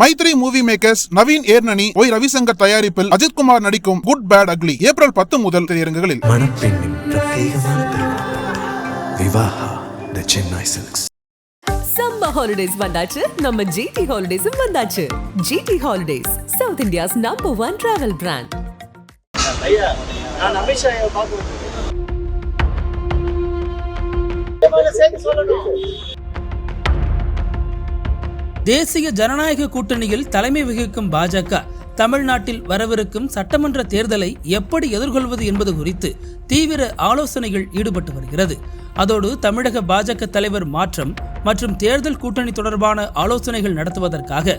Mythri movie makers Naveen Yerneni Y Ravishankar தயாரிப்பில் அஜித்குமார் நடிக்கும் good bad ugly April பத்து முதல் திரையரங்குகளில். மணப்பெண்ணின் பிரத்யேகமான திருமணம். Vivaha the Chennai silks summer holidays வந்தாச்சு. நம்ம ஜிடி ஹாலிடேஸும் வந்தாச்சு. GT holidays south India's number one travel brand நான் தேசிய ஜனநாயக கூட்டணியில் தலைமை வகிக்கும் பாஜக தமிழ்நாட்டில் வரவிருக்கும் சட்டமன்ற தேர்தலை எப்படி எதிர்கொள்வது என்பது குறித்து தீவிர ஆலோசனைகள் ஈடுபட்டு வருகிறது. அதோடு தமிழக பாஜக தலைவர் மாற்றம் மற்றும் தேர்தல் கூட்டணி தொடர்பான ஆலோசனைகள் நடத்துவதற்காக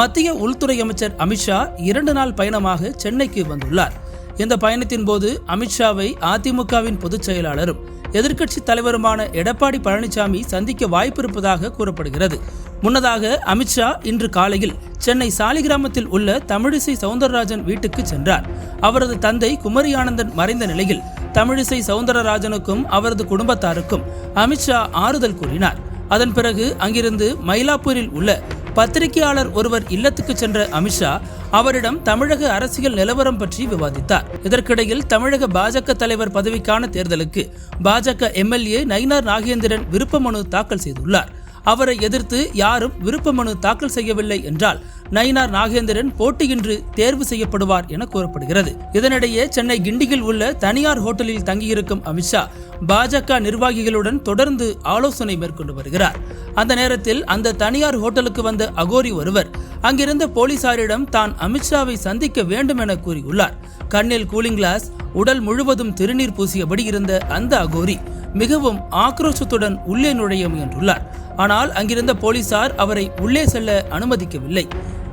மத்திய உள்துறை அமைச்சர் அமித்ஷா இரண்டு நாள் பயணமாக சென்னைக்கு வந்துள்ளார். இந்த பயணத்தின் போது அமித்ஷாவை அதிமுகவின் பொதுச் செயலாளரும் எதிர்க்கட்சி தலைவருமான எடப்பாடி பழனிசாமி சந்திக்க வாய்ப்பிருப்பதாக கூறப்படுகிறது. முன்னதாக அமித்ஷா இன்று காலையில் சென்னை சாலிகிராமத்தில் உள்ள தமிழிசை சவுந்தரராஜன் வீட்டுக்கு சென்றார். அவரது தந்தை குமரி ஆனந்தன் மறைந்த நிலையில் தமிழிசை சவுந்தரராஜனுக்கும் அவரது குடும்பத்தாருக்கும் அமித்ஷா ஆறுதல் கூறினார். அதன் பிறகு அங்கிருந்து மயிலாப்பூரில் உள்ள பத்திரிகையாளர் ஒருவர் இல்லத்துக்கு சென்ற அமித்ஷா அவரிடம் தமிழக அரசியல் நிலவரம் பற்றி விவாதித்தார். இதற்கிடையில் தமிழக பாஜக தலைவர் பதவிக்கான தேர்தலுக்கு பாஜக எம்எல்ஏ நயினார் நாகேந்திரன் விருப்ப மனு தாக்கல் செய்துள்ளார். அவரை எதிர்த்து யாரும் விருப்ப மனு தாக்கல் செய்யவில்லை என்றால் நயினார் நாகேந்திரன் போட்டியின்றி தேர்வு செய்யப்படுவார் என கூறப்படுகிறது. இதனிடையே சென்னை கிண்டியில் உள்ள தனியார் ஹோட்டலில் தங்கியிருக்கும் அமித்ஷா பாஜக நிர்வாகிகளுடன் தொடர்ந்து ஆலோசனை மேற்கொண்டு வருகிறார். அந்த நேரத்தில் அந்த தனியார் ஹோட்டலுக்கு வந்த அகோரி ஒருவர் அங்கிருந்த போலீசாரிடம் தான் அமித்ஷாவை சந்திக்க வேண்டும் என கூறியுள்ளார். கண்ணில் கூலிங் கிளாஸ் உடல் முழுவதும் திருநீர் பூசியபடி இருந்த அந்த அகோரி மிகவும் ஆக்ரோஷத்துடன் உள்ளே நுழைய முயன்றுள்ளார். ஆனால் அங்கிருந்த போலீசார் அவரை உள்ளே செல்ல அனுமதிக்கவில்லை.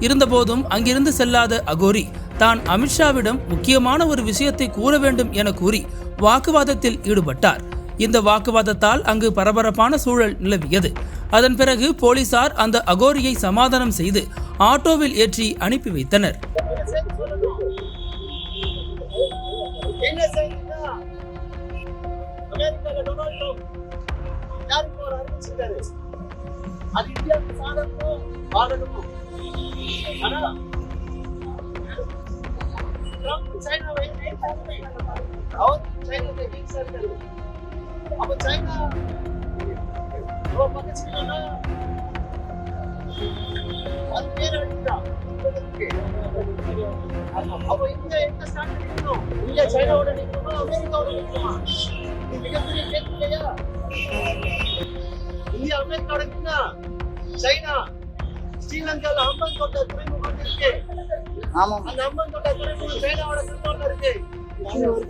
இருந்தபோதும் அங்கிருந்து செல்லாத அகோரி தான் அமித்ஷாவிடம் முக்கியமான ஒரு விஷயத்தை கூற வேண்டும் என கூறி வாக்குவாதத்தில் ஈடுபட்டார். இந்த வாக்குவாதத்தால் அங்கு பரபரப்பான சூழல் நிலவியது. அதன் பிறகு போலீசார் அந்த அகோரியை சமாதானம் செய்து ஆட்டோவில் ஏற்றி அனுப்பி வைத்தனர். ஒரு அறிவிச்சிருக்காரு அது இந்தியாவுக்கு சாதகமோ பாதகமோ ஆனா ட்ரம்ப் சைனாவை அவர் சைனாவை வீழ்ச்சி இருக்காரு அப்ப சைனா ரொம்ப பக்கச்சுக்கணும்னா அது பேர் அடிக்கிறான் அப்ப இந்தியா எங்க ஸ்டாண்ட் நிக்கணும் இந்தியா சைனாவோட நிக்கணுமா அமெரிக்காவோட நிக்கணுமா இது மிகப்பெரிய கேள்வி இல்லையா இந்தியா அமெரிக்காவோட நின்னா சைனா ஸ்ரீலங்கால அம்பன் தோட்ட துறைமுகம் இருக்கு. அந்த அம்பன் தோட்ட துறைமுகம் சைனாவோட கண்ட்ரோல்ல இருக்கு.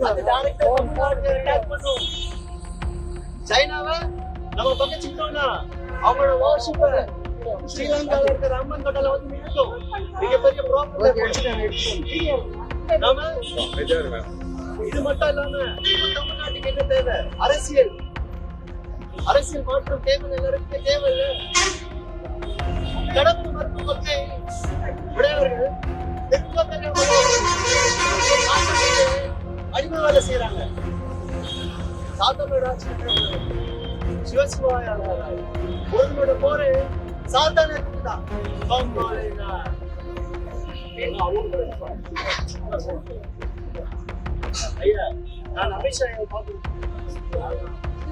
அது டைரக்டா தமிழ்நாடு அட்டாக் பண்ணும். சைனாவை நம்ம பக்கச்சுக்கிட்டோம்னா அவங்களோட வார்ஷிப்ப ஸ்ரீலங்கால இருக்கிற அம்மன் தோட்டல வந்து நிறுத்தும். மிகப்பெரிய ப்ராப்ளம் நாம இது மட்டும் இல்லாம தமிழ்நாட்டுக்கு என்ன தேவை? அரசியல். அரசியல் மாற்றம் தேவை எல்லாருக்குமே தேவை இல்லை கடப்பு கொள்கை உடையவர்கள் அடிமை வேலை செய்யறாங்க சாத்தமிழ் சிவசிவாயா ஒருவனோட போரு சாத்தானுக்கு தான் ஐயா நான் பார்க்கணும்.